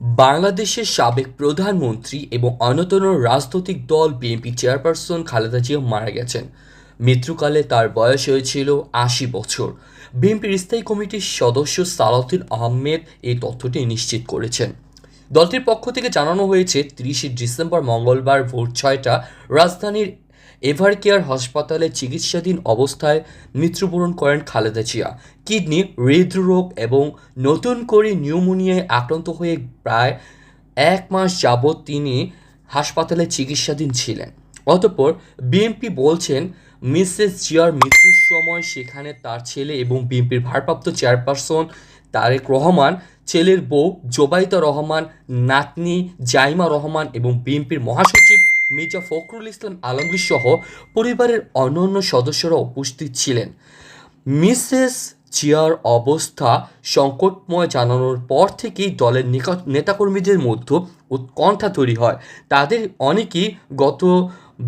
বাংলাদেশের সাবেক প্রধানমন্ত্রী এবং অন্যতম রাজনৈতিক দল বিএনপি চেয়ারপারসন খালেদা জিয়া মারা গেছেন। মৃত্যুকালে তার বয়স হয়েছিল আশি বছর। বিএনপির স্থায়ী কমিটির সদস্য সালাউদ্দিন আহমেদ এই তথ্যটি নিশ্চিত করেছেন। দলটির পক্ষ থেকে জানানো হয়েছে, তিরিশে ডিসেম্বর মঙ্গলবার ভোর ছয়টা রাজধানীর এভারকেয়ার হাসপাতালে চিকিৎসাধীন অবস্থায় মৃত্যুবরণ করেন খালেদা জিয়া। কিডনি হৃদরোগ এবং নতুন করে নিউমোনিয়ায় আক্রান্ত হয়ে প্রায় এক মাস যাবৎ তিনি হাসপাতালে চিকিৎসাধীন ছিলেন। অতঃপর বিএনপি বলছেন, মিসেস জিয়ার মৃত্যুর সময় সেখানে তার ছেলে এবং বিএনপির ভারপ্রাপ্ত চেয়ারপারসন তারেক রহমান, ছেলের বউ জোবাইতা রহমান, নাতনি জাইমা রহমান এবং বিএনপির মহাসচিব মির্জা ফখরুল ইসলাম আলমগীর সহ পরিবারের অন্যান্য সদস্যরা উপস্থিত ছিলেন। মিসেস জিয়ার অবস্থা সংকটময় জানানোর পর থেকেই দলের নিকট নেতাকর্মীদের মধ্যে উৎকণ্ঠা তৈরি হয়। তাদের অনেকেই গত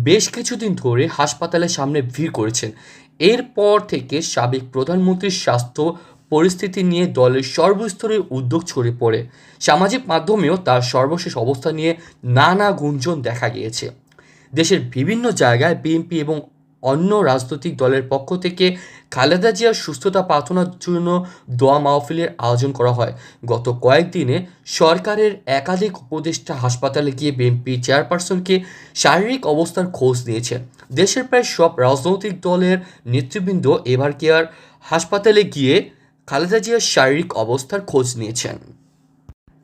বেশ কিছুদিন ধরে হাসপাতালের সামনে ভিড় করেছেন। এরপর থেকে সাবেক প্রধানমন্ত্রীর স্বাস্থ্য পরিস্থিতি নিয়ে দলের সর্বস্তরে উদ্যোগ ছড়িয়ে পড়ে। সামাজিক মাধ্যমেও তার সর্বশেষ অবস্থা নিয়ে নানা গুঞ্জন দেখা গিয়েছে। দেশের বিভিন্ন জায়গায় বিএনপি এবং অন্য রাজনৈতিক দলের পক্ষ থেকে খালেদা জিয়ার সুস্থতা প্রার্থনার জন্য দোয়া মাহফিলের আয়োজন করা হয়। গত কয়েকদিনে সরকারের একাধিক উপদেষ্টা হাসপাতালে গিয়ে বিএনপি চেয়ারপারসনকে শারীরিক অবস্থার খোঁজ নিয়েছেন দেশের প্রায় সব রাজনৈতিক দলের নেতৃবৃন্দ এবার কেয়ার হাসপাতালে গিয়ে খালেদা জিয়ার শারীরিক অবস্থার খোঁজ নিয়েছেন।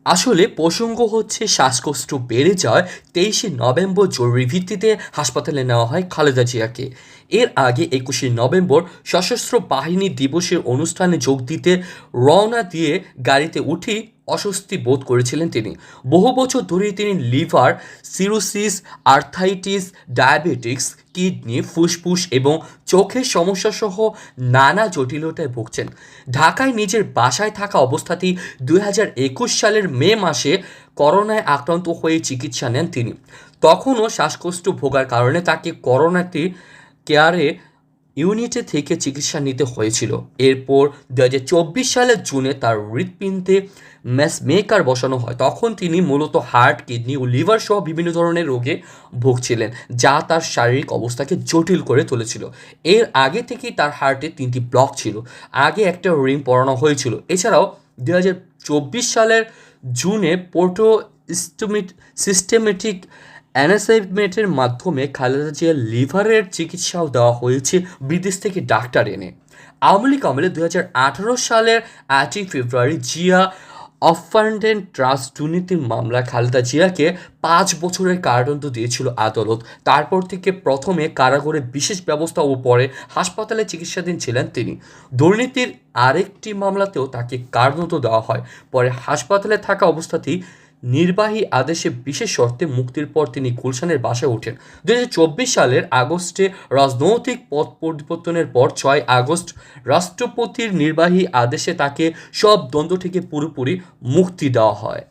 আসলে প্রসঙ্গ হচ্ছে, শ্বাসকষ্ট বেড়ে যায়। তেইশে নভেম্বর জরুরি ভিত্তিতে হাসপাতালে নেওয়া হয় খালেদা জিয়াকে। এর আগে একুশে নভেম্বর সশস্ত্র বাহিনী দিবসের অনুষ্ঠানে যোগ দিতে রওনা দিয়ে গাড়িতে উঠেই অস্বস্তি বোধ করেছিলেন তিনি। বহু বছর ধরেই তিনি liver, cirrhosis, arthritis, diabetics, kidney, ফুসফুস এবং চোখের সমস্যা সহ নানা জটিলতায় ভুগছেন। ঢাকায় নিজের বাসায় থাকা অবস্থাতেই দুই হাজার একুশ সালের মে মাসে করোনায় আক্রান্ত হয়ে চিকিৎসা নেন তিনি। তখনও শ্বাসকষ্ট ভোগার কারণে তাকে করোনাটি কেয়ারে ইউনিটে থেকে চিকিৎসা নিতে হয়েছিল। এরপর দু হাজার চব্বিশ সালের জুনে তার হৃৎপিণ্ডে ম্যাস মেকার বসানো হয়। তখন তিনি মূলত হার্ট, কিডনি ও লিভার সহ বিভিন্ন ধরনের রোগে ভুগছিলেন, যা তার শারীরিক অবস্থাকে জটিল করে তুলেছিল। এর আগে থেকেই তার হার্টে তিনটি ব্লক ছিল। আগে একটা রিং পরানো হয়েছিল। এছাড়াও দু হাজার চব্বিশ সালের জুনে পোর্টো সিস্টেমেটিক অ্যানাসাইমেন্টের মাধ্যমে খালেদা জিয়ার লিভারের চিকিৎসাও দেওয়া হয়েছে বিদেশ থেকে ডাক্তার এনে। আওয়ামী লীগ আমলে দু হাজার আঠারো সালের আটই ফেব্রুয়ারি জিয়া অফান্ডেন্ট ট্রাস্ট দুর্নীতির মামলা খালেদা জিয়াকে পাঁচ বছরের কারাদণ্ড দিয়েছিল আদালত। তারপর থেকে প্রথমে কারাগারে বিশেষ ব্যবস্থা ও পরে হাসপাতালে চিকিৎসাধীন ছিলেন তিনি। দুর্নীতির আরেকটি মামলাতেও তাকে কারাদণ্ড দেওয়া হয়। পরে হাসপাতালে থাকা অবস্থাতেই নির্বাহী আদেশে বিশেষ শর্তে মুক্তির পর তিনি গুলশানের বাসায় ওঠেন। দুই হাজার চব্বিশ সালের আগস্টে রাজনৈতিক পথ পরিবর্তনের পর ছয় আগস্ট রাষ্ট্রপতির নির্বাহী আদেশে তাকে সব দ্বন্দ্ব থেকে পুরোপুরি মুক্তি দেওয়া হয়।